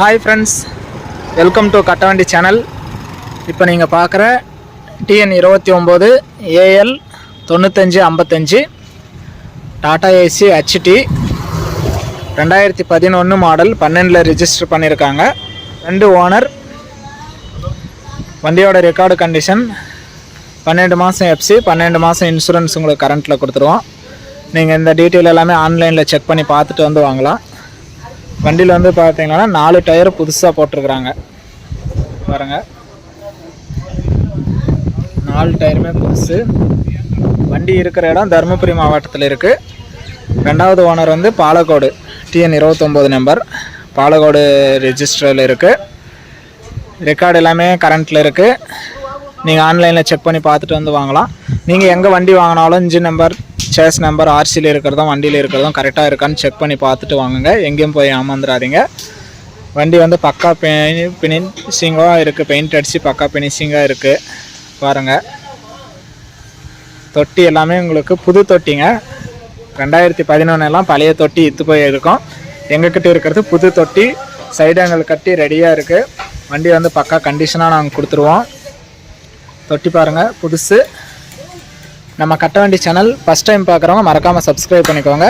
Hi friends welcome to Kattavandi channel இப்போ நீங்கள் பார்க்குற டிஎன் இருபத்தி ஒம்பது ஏஎல் தொண்ணூத்தஞ்சு ஐம்பத்தஞ்சு டாடா ஏசி ஹெச்டி ரெண்டாயிரத்தி பதினொன்று மாடல் பன்னெண்டில் ரிஜிஸ்டர் பண்ணியிருக்காங்க ரெண்டு ஓனர் வண்டியோட ரெக்கார்டு கண்டிஷன் பன்னெண்டு மாதம் எஃப்சி பன்னெண்டு மாதம் இன்சூரன்ஸ் உங்களுக்கு கரண்ட்டில் கொடுத்துருவோம். நீங்கள் இந்த டீட்டெயில் எல்லாமே ஆன்லைனில் செக் பண்ணி பார்த்துட்டு வந்து வாங்கலாம். வண்டியில் வந்து பார்த்தீங்கன்னா நாலு டயர் புதுசாக போட்டிருக்கிறாங்க. பாருங்க. நாலு டயருமே புதுசு. வண்டி இருக்கிற இடம் தருமபுரி மாவட்டத்தில் இருக்குது ரெண்டாவது ஓனர் வந்து பாலக்கோடு. டிஎன் இருபத்தொம்போது நம்பர். பாலக்கோடு ரெஜிஸ்டரில் இருக்குது ரெக்கார்டு எல்லாமே கரண்ட்டில் இருக்குது நீங்கள் ஆன்லைனில் செக் பண்ணி பார்த்துட்டு வந்து வாங்கலாம். நீங்கள் எங்கே வண்டி வாங்கினாலும் இன்ஜின் நம்பர் சேஸ் நம்பர் ஆர்சியில் இருக்கிறதும் வண்டியில் இருக்கிறதும் கரெக்டாக இருக்கான்னு செக் பண்ணி பார்த்துட்டு வாங்குங்க. எங்கேயும் போய் ஏமாந்துடாதீங்க வண்டி வந்து பக்கா பினிஷிங்காக ஃபினிஷிங்காக இருக்குது பெயிண்ட் அடித்து பக்கா பினிஷிங்காக இருக்குது பாருங்கள் தொட்டி எல்லாமே உங்களுக்கு புது தொட்டிங்க. ரெண்டாயிரத்தி பதினொன்னுலாம் பழைய தொட்டி இத்து போய் இருக்கும் எங்கக்கிட்ட இருக்கிறது புது தொட்டி. சைடு எங்களுக்கு கட்டி ரெடியாக இருக்குது வண்டி வந்து பக்கா கண்டிஷனாக நாங்கள் கொடுத்துருவோம். தொட்டி பாருங்கள் புதுசு. நம்ம கட்டவண்டி சேனல் ஃபஸ்ட் டைம் பார்க்குறவங்க மறக்காமல் சப்ஸ்கிரைப் பண்ணிக்கோங்க.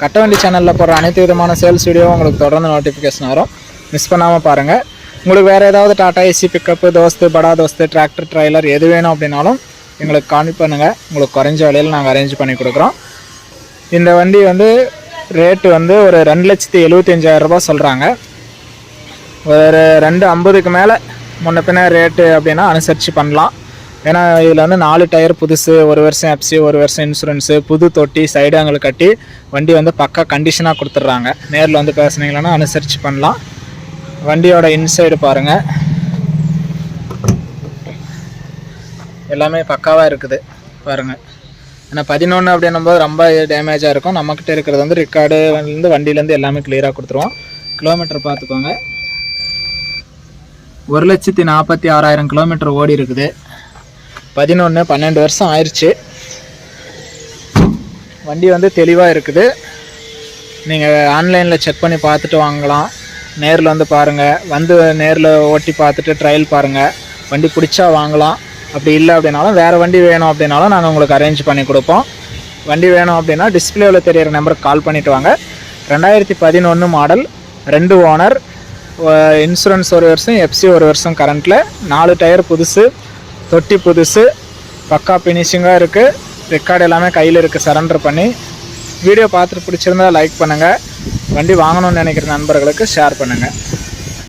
கட்டவண்டி சேனலில் போடுற அனைத்து விதமான சேல்ஸ் வீடியோ உங்களுக்கு தொடர்ந்து நோட்டிஃபிகேஷன் வரும். மிஸ் பண்ணாமல் பாருங்கள் உங்களுக்கு வேறு ஏதாவது டாட்டா ஏசி பிக்கப்பு தோஸ்து படா தோஸ்து டிராக்டர் ட்ரைலர் எது வேணும் அப்படின்னாலும் எங்களுக்கு கான்டெக்ட் பண்ணுங்கள் உங்களுக்கு குறைஞ்ச விலையில் நாங்கள் அரேஞ்ச் பண்ணி கொடுக்குறோம். இந்த வண்டி வந்து ரேட்டு வந்து ஒரு ரெண்டு லட்சத்தி எழுபத்தஞ்சாயிரம் சொல்கிறாங்க ஒரு ரெண்டு ஐம்பதுக்கு மேலே முன்ன பின்ன ரேட்டு அப்படின்னா அனுசரித்து பண்ணலாம். ஏன்னா இதில் வந்து நாலு டயர் புதுசு ஒரு வருஷம் எப்சி ஒரு வருஷம் இன்சூரன்ஸு புது தொட்டி சைடு அங்கே கட்டி வண்டி வந்து பக்கா கண்டிஷனாக கொடுத்துட்றாங்க. நேரில் வந்து பேசுனீங்கன்னா அனுசரித்து பண்ணலாம். வண்டியோட இன்சைடு பாருங்கள் எல்லாமே பக்காவாக இருக்குது. பாருங்கள் ஏன்னா பதினொன்று அப்படின்னும் போது ரொம்ப டேமேஜாக இருக்கும். நம்மக்கிட்ட இருக்கிறது வந்து ரிக்கார்டுலேருந்து வண்டியிலேருந்து எல்லாமே கிளியராக கொடுத்துருவோம். கிலோமீட்டர் பார்த்துக்கோங்க. ஒரு லட்சத்தி நாற்பத்தி ஆறாயிரம் கிலோமீட்டர் ஓடி இருக்குது பதினொன்று பன்னெண்டு வருஷம் ஆயிடுச்சு வண்டி வந்து தெளிவாக இருக்குது. நீங்கள் ஆன்லைனில் செக் பண்ணி பார்த்துட்டு வாங்கலாம். நேரில் வந்து பாருங்கள் வந்து நேரில் ஓட்டி பார்த்துட்டு ட்ரையல் பாருங்கள் வண்டி பிடிச்சா வாங்கலாம். அப்படி இல்லை அப்படின்னாலும் வேறு வண்டி வேணும் அப்படின்னாலும் நாங்கள் உங்களுக்கு அரேஞ்ச் பண்ணி கொடுப்போம். வண்டி வேணும் அப்படின்னா டிஸ்பிளேவில் தெரியிற நம்பருக்கு கால் பண்ணிவிட்டு வாங்க. ரெண்டாயிரத்தி பதினொன்று மாடல் ரெண்டு ஓனர் இன்சூரன்ஸ் ஒரு வருஷம் எஃப்சி ஒரு வருஷம் கரண்ட்டில் நாலு டயர் புதுசு. தொட்டி புதுசு பக்கா ஃபினிஷிங்காக இருக்குது ரெக்கார்டு எல்லாமே கையில் இருக்குது சரண்டர் பண்ணி. வீடியோ பார்த்துட்டு பிடிச்சிருந்தா லைக் பண்ணுங்கள் வண்டி வாங்கணும்னு நினைக்கிற நண்பர்களுக்கு ஷேர் பண்ணுங்கள்